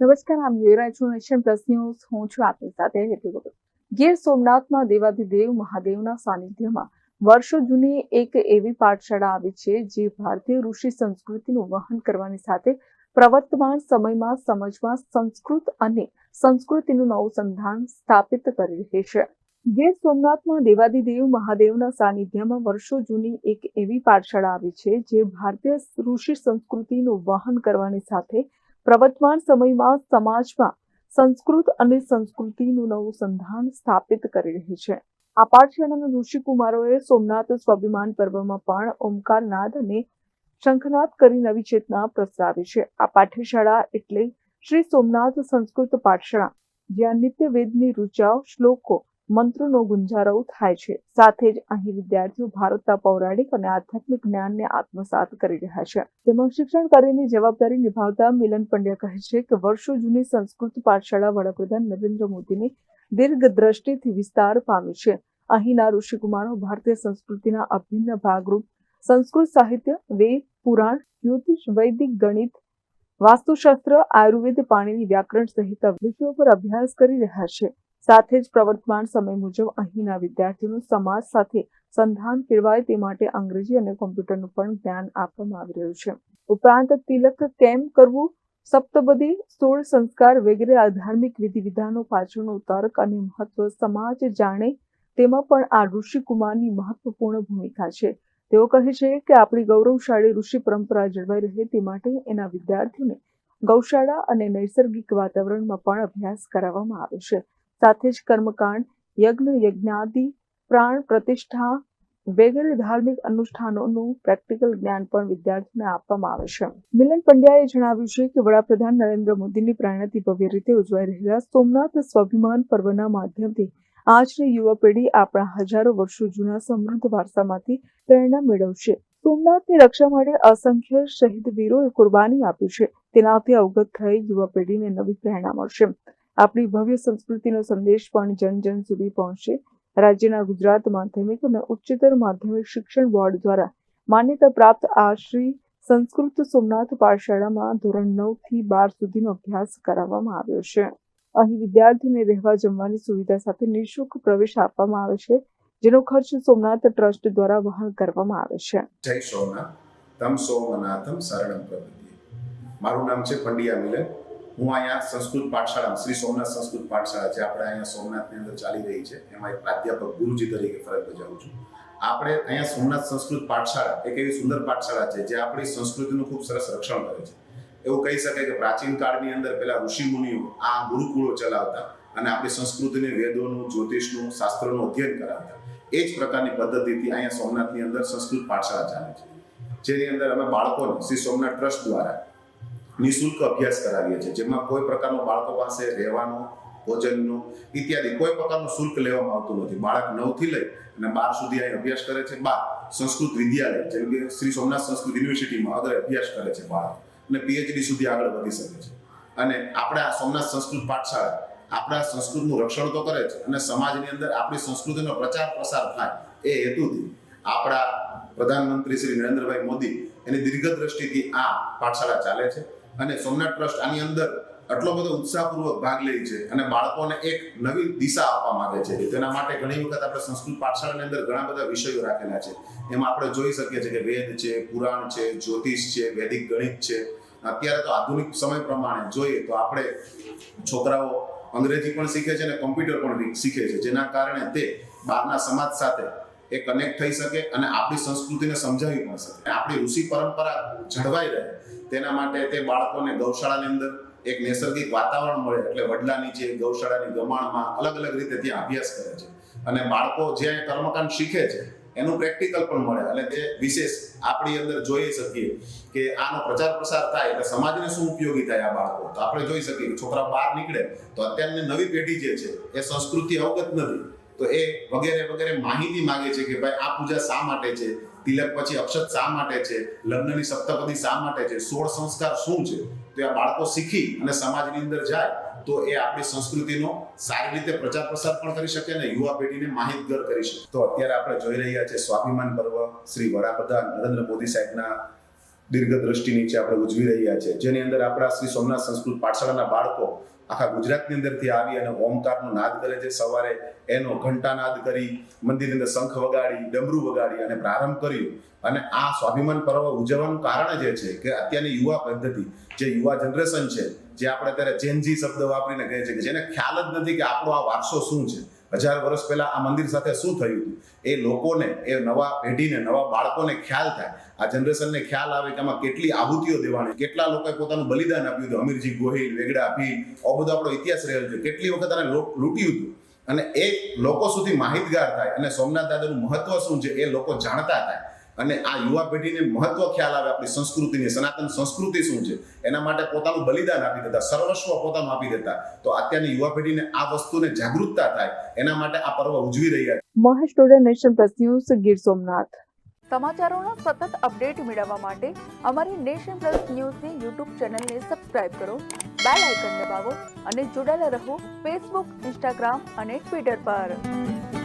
નમસ્કાર, આમ જોઈ છો નેશન પ્લસ ન્યૂઝ. હું છું આપની સાથે હેતુ ગીર સોમનાથમાં દેવાધિદેવ મહાદેવના સાનિધ્યમાં વર્ષો જૂની એક એવી પાઠશાળા આવી છે, જે ભારતીય ઋષિ સંસ્કૃતિનું વહન કરવાની સાથે પ્રવર્તમાન સમયમાં સમજમાં સંસ્કૃત અને સંસ્કૃતિનું નવું સંધાન સ્થાપિત કરી રહી છે. ગીર સોમનાથમાં દેવાદિદેવ મહાદેવના સાનિધ્યમાં વર્ષો જૂની એક એવી પાઠશાળા આવી છે, જે ભારતીય ઋષિ સંસ્કૃતિનું વહન કરવાની સાથે પ્રવર્તમાન સમયમાં સમાજમાં સંસ્કૃત અને સંસ્કૃતિનું નવું સંધાન સ્થાપિત કરી રહી છે. આ પાઠશાળાના ઋષિકુમારોએ સોમનાથ સ્વાભિમાન પર્વમાં પણ ઓમકારનાદ અને શંખનાદ કરી નવી ચેતના પ્રસરાવી છે. આ પાઠ્યશાળા એટલે શ્રી સોમનાથ સંસ્કૃત પાઠશાળા, જ્યાં નિત્ય વેદની રૂચાઓ, શ્લોકો મંત્રોનો ગુંજારો થાય છે. સાથે જ અહીં વિદ્યાર્થીઓ ભારતના પૌરાણિક અને આધ્યાત્મિક જ્ઞાનને આત્મસાત કરી રહ્યા છે. તેમાં શિક્ષણ કાર્યની જવાબદારી નિભાવતા મિલન પંડ્યા કહે છે કે વર્ષો જૂની સંસ્કૃત પાઠશાળા વડાપ્રધાન નરેન્દ્ર મોદીની દીર્ઘ દ્રષ્ટિથી વિસ્તાર પામી છે. અહીંના ઋષિકુમારો ભારતીય સંસ્કૃતિના અભિન્ન ભાગરૂપ સંસ્કૃત સાહિત્ય, વેદ, પુરાણ, જ્યોતિષ, વૈદિક, ગણિત, વાસ્તુશાસ્ત્ર, આયુર્વેદ, પાણીની વ્યાકરણ સહિત વિષયો પર અભ્યાસ કરી રહ્યા છે. સાથે જ પ્રવર્તમાન સમય મુજબ અહીંના વિદ્યાર્થીઓનું સમાજ સાથે સંધાન કેળવાય તે માટે અંગ્રેજી અને કોમ્પ્યુટરનું પણ જ્ઞાન આપવામાં આવી રહ્યું છે. ઉપરાંત તિલક કેમ કરવું, સપ્તપદી, સોળ સંસ્કાર વગેરે ધાર્મિક વિધિ વિધાનો પાછળનો તર્ક અને મહત્વ સમાજ જાણે તેમાં પણ આ ઋષિકુમારની મહત્વપૂર્ણ ભૂમિકા છે. તેઓ કહે છે કે આપણી ગૌરવશાળી ઋષિ પરંપરા જળવાઈ રહે તે માટે એના વિદ્યાર્થીઓને ગૌશાળા અને નૈસર્ગિક વાતાવરણમાં પણ અભ્યાસ કરાવવામાં આવે છે. સાથે જ કર્મકાંડ, યજ્ઞ, યજ્ઞાદિ, પ્રાણ પ્રતિષ્ઠા વગેરે ધાર્મિક અનુષ્ઠાનોનું પ્રેક્ટિકલ જ્ઞાન પણ વિદ્યાર્થીઓને આપવામાં આવે છે. મિલન પંડ્યાએ જણાવ્યું છે કે વડાપ્રધાન નરેન્દ્ર મોદીની પ્રેરણાથી ભવ્ય રીતે ઉજવાઈ રહેલા સોમનાથ સ્વાભિમાન પર્વના માધ્યમથી આજની યુવા પેઢી આપણા હજારો વર્ષો જૂના સમૃદ્ધ વારસામાંથી પ્રેરણા મેળવશે. સોમનાથની રક્ષા માટે અસંખ્ય શહીદ વીરોએ કુરબાની આપી છે. તેનાથી અવગત થઈ યુવા પેઢીને નવી પ્રેરણા મળશે. આપણી ભવ્ય સંસ્કૃતિનો સંદેશ પણ જન જન સુધી પહોંચશે રાજ્યના ગુજરાત માધ્યમિક અને ઉચ્ચતર માધ્યમિક શિક્ષણ બોર્ડ દ્વારા માન્યતા પ્રાપ્ત આ શ્રી સંસ્કૃત સોમનાથ પાઠશાળામાં ધોરણ નવથી બાર સુધીનો અભ્યાસ કરાવવામાં આવ્યો છે. અહીં વિદ્યાર્થીઓને રહેવા જમવાની સુવિધા સાથે નિઃશુલ્ક પ્રવેશ આપવામાં આવે છે, જેનો ખર્ચ સોમનાથ ટ્રસ્ટ દ્વારા વહન કરવામાં આવે છે. જય સોમનાથ. તમ સોમનાથમ શરણમ પ્રભુ મારું નામ છે પંડિયા મિલન. હું અહીંયા સંસ્કૃત પાઠશાળા, શ્રી સોમનાથ સંસ્કૃત પાઠશાળા, જે આપણે અહીંયા સોમનાથની અંદર ચાલી રહી છે, એમાં એક પ્રાધ્યાપક ગુરુજી તરીકે ફરજ બજાવું છું. આપણે અહીંયા સોમનાથ સંસ્કૃત પાઠશાળા એક એવી સુંદર પાઠશાળા છે, જે આપણી સંસ્કૃતિનું ખૂબ સરસ રક્ષણ કરે છે. એવું કહી શકાય કે પ્રાચીન કાળની અંદર પેલા ઋષિ મુનિઓ આ ગુરુકુળો ચલાવતા અને આપણી સંસ્કૃતિને વેદોનું, જ્યોતિષનું, શાસ્ત્રોનું અધ્યયન કરાવતા. એ જ પ્રકારની પદ્ધતિથી અહીંયા સોમનાથની અંદર સંસ્કૃત પાઠશાળા ચાલે છે. જેની અંદર અમે બાળકોને શ્રી સોમનાથ ટ્રસ્ટ દ્વારા નિઃશુલ્ક અભ્યાસ કરાવીએ છીએ. જેમાં કોઈ પ્રકારનો બાળકો પાસે રહેવાનો, ભોજનનું ઇત્યાદિ કોઈ પ્રકારનું શુલ્ક લેવામાં આવતું નથી. બાળક નવથી લઈ અને બાર સુધી અહીં અભ્યાસ કરે છે. બાર સંસ્કૃત વિદ્યાલય, જેમ કે શ્રી સોમનાથ સંસ્કૃત યુનિવર્સિટીમાં આગળ અભ્યાસ કરે છે બાળક અને પીએચડી સુધી આગળ વધી શકે છે. અને આપણે સોમનાથ સંસ્કૃત પાઠશાળા આપણા સંસ્કૃતનું રક્ષણ તો કરે છે અને સમાજની અંદર આપણી સંસ્કૃતિનો પ્રચાર પ્રસાર થાય એ હેતુથી આપણા પ્રધાનમંત્રી શ્રી નરેન્દ્રભાઈ મોદી એની દીર્ઘ દ્રષ્ટિથી આ પાઠશાળા ચાલે છે. અને સોમનાથ ટ્રસ્ટ આની અંદર આટલો બધો ઉત્સાહપૂર્વક ભાગ લે છે અને બાળકોને એક નવી દિશા આપવા માંગે છે. તેના માટે ઘણી વખત આપણે સંસ્કૃત પાઠશાળાની અંદર ઘણા બધા વિષયો રાખેલા છે. એમાં આપણે જોઈ શકીએ છીએ કે વેદ છે, પુરાણ છે, જ્યોતિષ છે, વૈદિક ગણિત છે. અત્યારે તો આધુનિક સમય પ્રમાણે જોઈએ તો આપણે છોકરાઓ અંગ્રેજી પણ શીખે છે અને કોમ્પ્યુટર પણ શીખે છે. જેના કારણે તે બહારના સમાજ સાથે એ કનેક્ટ થઈ શકે અને આપણી સંસ્કૃતિને સમજાવી પણ શકે. આપણી ઋષિ પરંપરા જળવાઈ રહે. તેના માટે તે બાળકોને ગૌશાળાની અંદર એક નૈસર્ગિક વાતાવરણ મળે એટલે વડલા નીચે ગૌશાળાની ગમાણમાં અલગ અલગ રીતે ત્યાં અભ્યાસ કરે છે. અને બાળકો જ્યાં કર્મકાંડ શીખે છે, એનું પ્રેક્ટિકલ પણ મળે. અને તે વિશેષ આપણી અંદર જોઈ શકીએ કે આનો પ્રચાર પ્રસાર થાય એટલે સમાજને શું ઉપયોગી થાય આ બાળકો? તો આપણે જોઈ શકીએ છોકરા બહાર નીકળે તો અત્યારની નવી પેઢી જે છે, એ સંસ્કૃતિ અવગત નથી. તો એ વગેરે વગેરે માહિતી માંગે છે કે ભાઈ આ પૂજા શા માટે છે? તિલક પછી અક્ષત શા માટે છે? લગ્નની સપ્તપદી શા માટે છે? સોળ સંસ્કાર શું છે? તો આ બાળકો શીખી અને સમાજની અંદર જાય તો એ આપણી સંસ્કૃતિનો સારી રીતે પ્રચાર પ્રસાર પણ કરી શકે અને યુવા પેઢીને માહિતગાર કરી શકે. તો અત્યારે આપણે જોઈ રહ્યા છે સ્વાભિમાન પર્વ શ્રી વડાપ્રધાન નરેન્દ્ર મોદી સાહેબના દીર્ઘ દ્રષ્ટિ નીચે આપણે ઉજવી રહ્યા છે. જેની અંદર આપણા શ્રી સોમનાથ સંસ્કૃત પાઠશાળાના બાળકો આખા ગુજરાતની અંદરથી આવી અને ઓમકારનો નાદ કરે છે. સવારે એનો ઘંટાનાદ કરી, મંદિરની અંદર શંખ વગાડી, ડમરૂ વગાડી અને પ્રારંભ કર્યું. અને આ સ્વાભિમાન પર્વ ઉજવવાનું કારણ જે છે કે અત્યારની યુવા પદ્ધતિ, જે યુવા જનરેશન છે, જે આપણે અત્યારે ચેન્જી શબ્દ વાપરીને કહે છે કે જેને ખ્યાલ જ નથી કે આપણો આ વારસો શું છે. હજાર વર્ષ પહેલાં આ મંદિર સાથે શું થયું હતું? એ લોકોને, એ નવા પેઢીને, નવા બાળકોને ખ્યાલ થાય. આ જનરેશનને ખ્યાલ આવે કે આમાં કેટલી આહુતિઓ દેવાની કેટલા લોકોએ પોતાનું બલિદાન આપ્યું હતું? અમીરજી ગોહિલ, વેગડા ભીલ, આવો બધો આપણો ઇતિહાસ રહેલો છે. કેટલી વખત આને લૂંટ્યું હતું? અને એ લોકો સુધી માહિતગાર થાય. અને સોમનાથ દાદાનું મહત્વ શું છે એ લોકો જાણતા થાય. અને આ યુવા પેઢીને મહત્વ ખ્યાલ આવે આપણી સંસ્કૃતિની સનાતન સંસ્કૃતિ શું છે? એના માટે પોતાનું બલિદાન આપી દેતા સર્વસ્વ પોતાનું આપી દેતા. તો અત્યારની યુવા પેઢીને આ વસ્તુને જાગૃતતા થાય એના માટે આ પર્વ ઉજવી રહ્યા છે. Mahesh Tode nation plus news Gir Somnath. સમાચારોના સતત અપડેટ મેળવવા માટે અમારી નેશન પ્લસ ન્યૂઝની યુટ્યુબ ચેનલને સબસ્ક્રાઇબ કરો બેલ આઇકન દબાવો અને જોડાયેલા રહો ફેસબુક ઇન્સ્ટાગ્રામ અને ટ્વિટર પર.